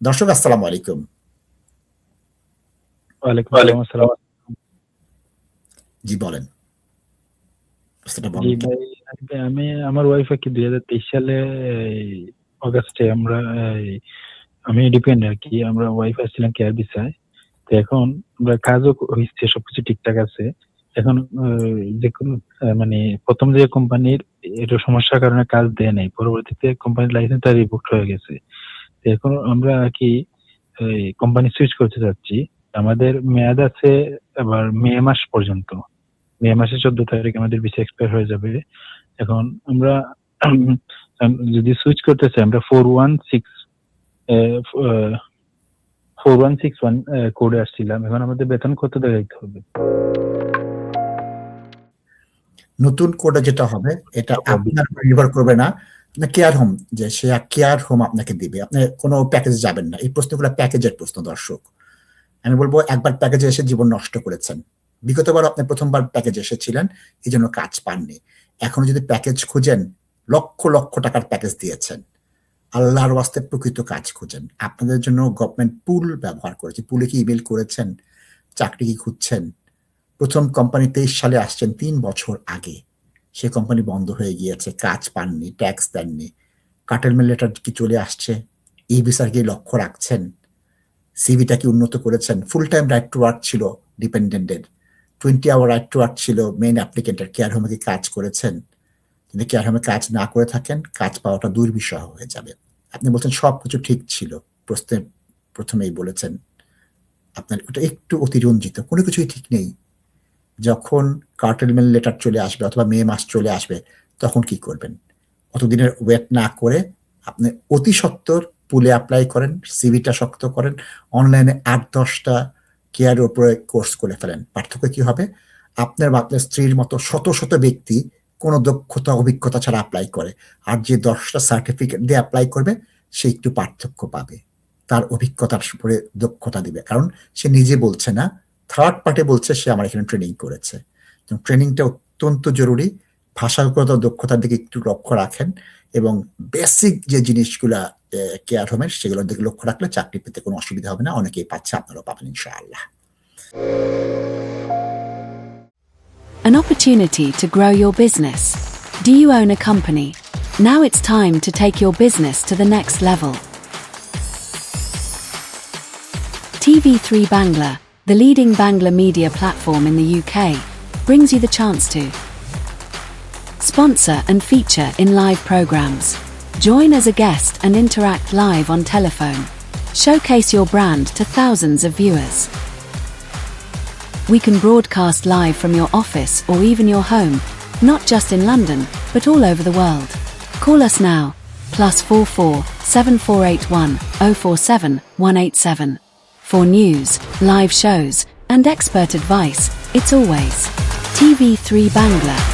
দর্শক আসসালামু আলাইকুম। জি বলেন। আমি আমার ওয়াইফ কি দুই হাজার তেইশ সালে অগাস্টে আমরা আমি ডিপেন্ড আর কি আমরা ওয়াইফ আসছিলাম কেয়ার তো এখন আমরা কাজও হয়েছে সবকিছু ঠিকঠাক আছে। এখন আহ, যে কোনো মানে প্রথম যে কোম্পানির এটা সমস্যার কারণে কাজ দেয় নাই। পরবর্তীতে কোম্পানির লাইসেন্স তার রিভোক্ট হয়ে গেছে। এখন আমরা আর কি কোম্পানি সুইচ করতে চাচ্ছি আমাদের মেয়াদ আছে আবার মে মাস পর্যন্ত। মে মাসের চোদ্দ তারিখ আমাদের ভিসা এক্সপায়ার হয়ে যাবে। এখন আমরা যদি সুইচ করতে চাই আমরা four one six four one six one কোডে আসছিলাম। এখন আমাদের বেতন কত দেখাইতে হবে? নতুন কোডে যেটা হবে এটা। আপনার নির্ভর করবে না। কেয়ার হোম যে সে কেয়ার হোম আপনাকে দিবে। আপনি কোনো প্যাকেজে যাবেন না। এই প্রশ্নগুলো প্যাকেজের প্রশ্ন, দর্শক। আমি বলব, একবার প্যাকেজে এসে জীবন নষ্ট করেছেন। বিগতবার আপনি প্রথমবার প্যাকেজে এসেছিলেন, এই জন্য কাজ পাননি। এখন যদি প্যাকেজ খুঁজেন, লক্ষ লক্ষ টাকার প্যাকেজ দিয়েছেন। আল্লাহর ওয়াস্তে প্রকৃত কাজ খুঁজেন। আপনাদের জন্য গভর্নমেন্ট পুল ব্যবহার করেছে। পুলে কি ইমেল করেছেন? চাকরি কি খুঁজছেন? প্রথম কোম্পানি তেইশ সালে আসছেন, তিন বছর আগে। সে কোম্পানি বন্ধ হয়ে গিয়েছে, কাজ পাননি ট্যাক্স দেননি। কাটেলমেন্ট লেটার কি চলে আসছে? ই ভিসার কি লক্ষ্য রাখছেন? সিভিটা কি উন্নত করেছেন? Full time right to work ছিল ডিপেন্ডেন্টের twenty hour right to work ছিল মেইন অ্যাপ্লিকেন্টের কেয়ার হোমে কি কাজ করেছেন? যদি কেয়ার হোমে কাজ না করে থাকেন, কাজ পাওয়াটা দুর্বিষহ হয়ে যাবে। আপনি বলছেন সব কিছু ঠিক ছিল। প্রশ্নে প্রথমেই বলেছেন, আপনার ওটা একটু অতিরঞ্জিত, কোনো কিছুই ঠিক নেই। যখন কার্টেলমেন্ট লেটার চলে আসবে অথবা মে মাস চলে আসবে, তখন কি করবেন? অতদিনের ওয়েট না করে আপনি অতি সত্তর পুলে অ্যাপ্লাই করেন সিভিটা শক্ত করেন অনলাইনে আট দশটা কেয়ারের উপরে কোর্স করে ফেলেন। পার্থক্য কি হবে? আপনার বা আপনার স্ত্রীর মতো শত শত ব্যক্তি কোনো দক্ষতা, অভিজ্ঞতা ছাড়া অ্যাপ্লাই করে। আর যে দশটা সার্টিফিকেট দিয়ে অ্যাপ্লাই করবে, সে একটু পার্থক্য পাবে। তার অভিজ্ঞতার উপরে দক্ষতা দিবে। কারণ সে নিজে বলছে না থার্ড পার্টি বলছে সে আমার এখানে ট্রেনিং করেছে ট্রেনিংটা অত্যন্ত জরুরি ভাষাগত দক্ষতার দিকে একটু লক্ষ্য রাখেন এবং বেসিক যে জিনিসগুলা কেয়ার হোমের সেগুলোর দিকে লক্ষ্য রাখলে চাকরি পেতে কোনো অসুবিধা হবে না অনেকেই পাচ্ছে আপনারাও পাবেন ইনশাআল্লাহ An opportunity to grow your business. Do you own a company? Now it's time to take your business to the next level. TV3 Bangla, the leading Bangla media platform in the UK, brings you the chance to sponsor and feature in live programs. Join as a guest and interact live on telephone. Showcase your brand to thousands of viewers. We can broadcast live from your office or even your home, not just in London, but all over the world. Call us now, plus 44 7481 047 187. For news, live shows, and expert advice, it's always TV3 Bangla.